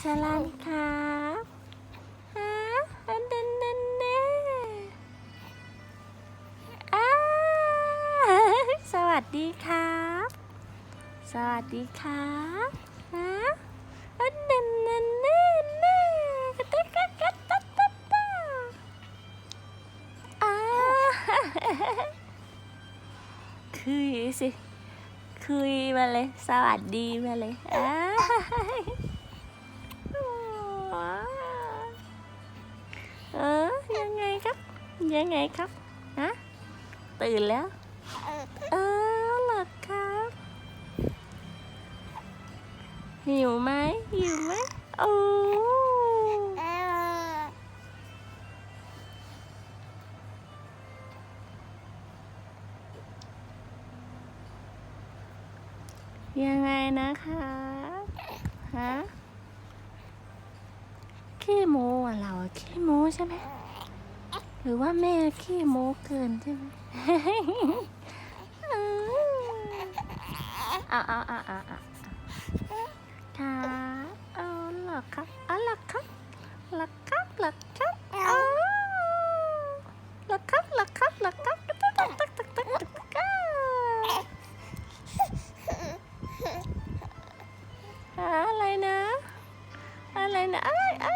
สลันครับฮะอันเดนเดนเน่อ้าสวัสดีครับ สวัสดีครับฮะอันเดนเดนเน่เน่กะตะกะกะตะตะตะอ้าคุยสิคุยมาเลย สวัสดีมาเลยอ้า ยังไงครับฮะตื่นแล้ว เออเหรอครับ หิวไหมหิวไหมโอ้ยังไงนะคะฮะขี้โมอะเราขี้โมใช่ไหม หรือว่าแม่ขี้โม้เกินใช่ไหมเอาเอาเอาเอาเอาค่ะเอาหลักครับเอาหลักครับหลักครับหลักครับเอาหลักครับหลักครับหลักครับตักตักตักตักตักตักตัอะไรนะ อะไรนะไอ้ไอ้